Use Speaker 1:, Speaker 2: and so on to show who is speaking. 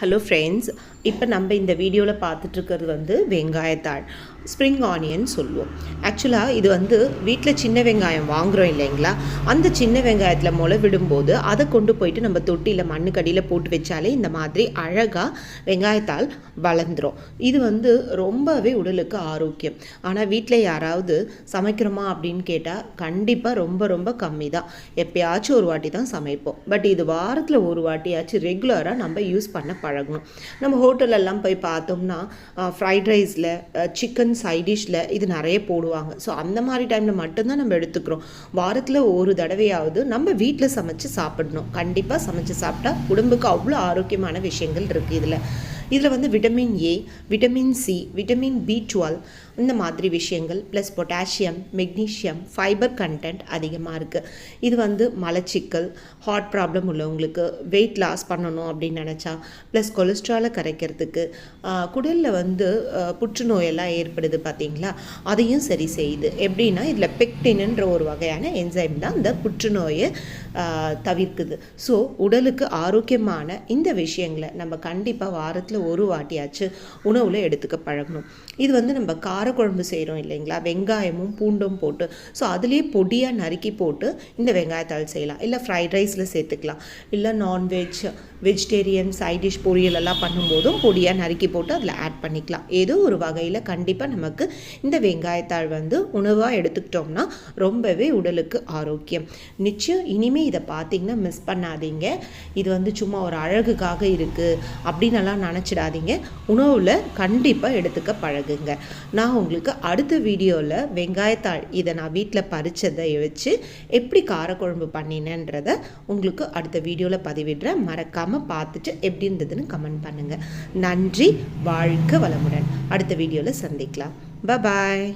Speaker 1: Hello friends இப்போ நம்ம இந்த வீடியோவில் பார்த்துட்ருக்கிறது வந்து வெங்காயத்தாள். ஸ்ப்ரிங் ஆனியன் சொல்லுவோம். ஆக்சுவலாக இது வந்து வீட்டில் சின்ன வெங்காயம் வாங்குகிறோம் இல்லைங்களா? அந்த சின்ன வெங்காயத்தில் முளை விடும்போது அதை கொண்டு போயிட்டு நம்ம தொட்டியில் மண்ணுக்கடியில் போட்டு வச்சாலே இந்த மாதிரி அழகாக வெங்காயத்தாள் வளர்ந்துரும். இது வந்து ரொம்பவே உடலுக்கு ஆரோக்கியம். ஆனால் வீட்டில் யாராவது சமைக்கிறோமா அப்படின்னு கேட்டால் கண்டிப்பாக ரொம்ப ரொம்ப கம்மி தான் எப்பயாச்சும் ஒரு வாட்டி தான் சமைப்போம். பட் இது வாரத்தில் ஒரு வாட்டியாச்சும் ரெகுலராக நம்ம யூஸ் பண்ண பழகணும். நம்ம ஹோட்டலெல்லாம் போய் பார்த்தோம்னா ஃப்ரைட் ரைஸில் சிக்கன் சைடிஷில் இது நிறைய போடுவாங்க. ஸோ அந்த மாதிரி டைமில் மட்டும்தான் நம்ம எடுத்துக்கிறோம். வாரத்தில் ஒரு தடவையாவது நம்ம வீட்டில் சமைச்சு சாப்பிடணும். கண்டிப்பாக சமைச்சு சாப்பிட்டா உடம்புக்கு அவ்வளோ ஆரோக்கியமான விஷயங்கள் இருக்குது இதில். இதில் வந்து vitamin A vitamin C vitamin B twelve இந்த மாதிரி விஷயங்கள் plus potassium magnesium fibre content அதிகமாக இருக்குது இது வந்து மலச்சிக்கல் ஹார்ட் ப்ராப்ளம் உள்ளவங்களுக்கு வெயிட் லாஸ் பண்ணணும் அப்படின்னு நினச்சா ப்ளஸ் கொலஸ்ட்ராலை கரைக்கிறதுக்கு குடலில் வந்து புற்றுநோயெல்லாம் ஏற்படுது பார்த்தீங்களா? அதையும் சரி செய்யுது. எப்படின்னா இதில் பெக்டின்ன்ற ஒரு வகையான என்சைம் தான் இந்த புற்றுநோயை தவிர்க்குது. ஸோ உடலுக்கு ஆரோக்கியமான இந்த விஷயங்களை நம்ம கண்டிப்பாக வாரத்தில் ஒரு வாட்டியாச்சு உணவில் எடுத்துக்க பழகணும். இது வந்து நம்ம காரக்குழம்பு செய்கிறோம் இல்லைங்களா? வெங்காயமும் பூண்டும் போட்டு ஸோ அதுலேயே பொடியாக நறுக்கி போட்டு இந்த வெங்காயத்தாள் செய்யலாம். இல்லை ஃப்ரைட் ரைஸில் சேர்த்துக்கலாம். இல்லை நான்வெஜ் வெஜிடேரியன் சைட் டிஷ் பொரியல் எல்லாம் பண்ணும்போதும் பொடியாக நறுக்கி போட்டு அதில் ஆட் பண்ணிக்கலாம். ஏதோ ஒரு வகையில் கண்டிப்பாக நமக்கு இந்த வெங்காயத்தாள் வந்து உணவாக எடுத்துக்கிட்டோம்னா ரொம்பவே உடலுக்கு ஆரோக்கியம். நிச்சயம் இனிமேல் இதை பார்த்தீங்கன்னா மிஸ் பண்ணாதீங்க. இது வந்து சும்மா ஒரு அழகுக்காக இருக்குது அப்படின்னு எல்லாம் சமைச்சிடாதீங்க உணவில் கண்டிப்பாக எடுத்துக்க பழகுங்க. நான் உங்களுக்கு அடுத்த வீடியோவில் வெங்காயத்தாள் இதை நான் வீட்டில் பறித்ததை வச்சு எப்படி காரக்குழம்பு பண்ணினேன்றதை உங்களுக்கு அடுத்த வீடியோவில் பதிவிடுறேன். மறக்காமல் பார்த்துட்டு எப்படி இருந்ததுன்னு கமெண்ட் பண்ணுங்கள் நன்றி வாழ்க வளமுடன். அடுத்த வீடியோவில் சந்திக்கலாம். பாய்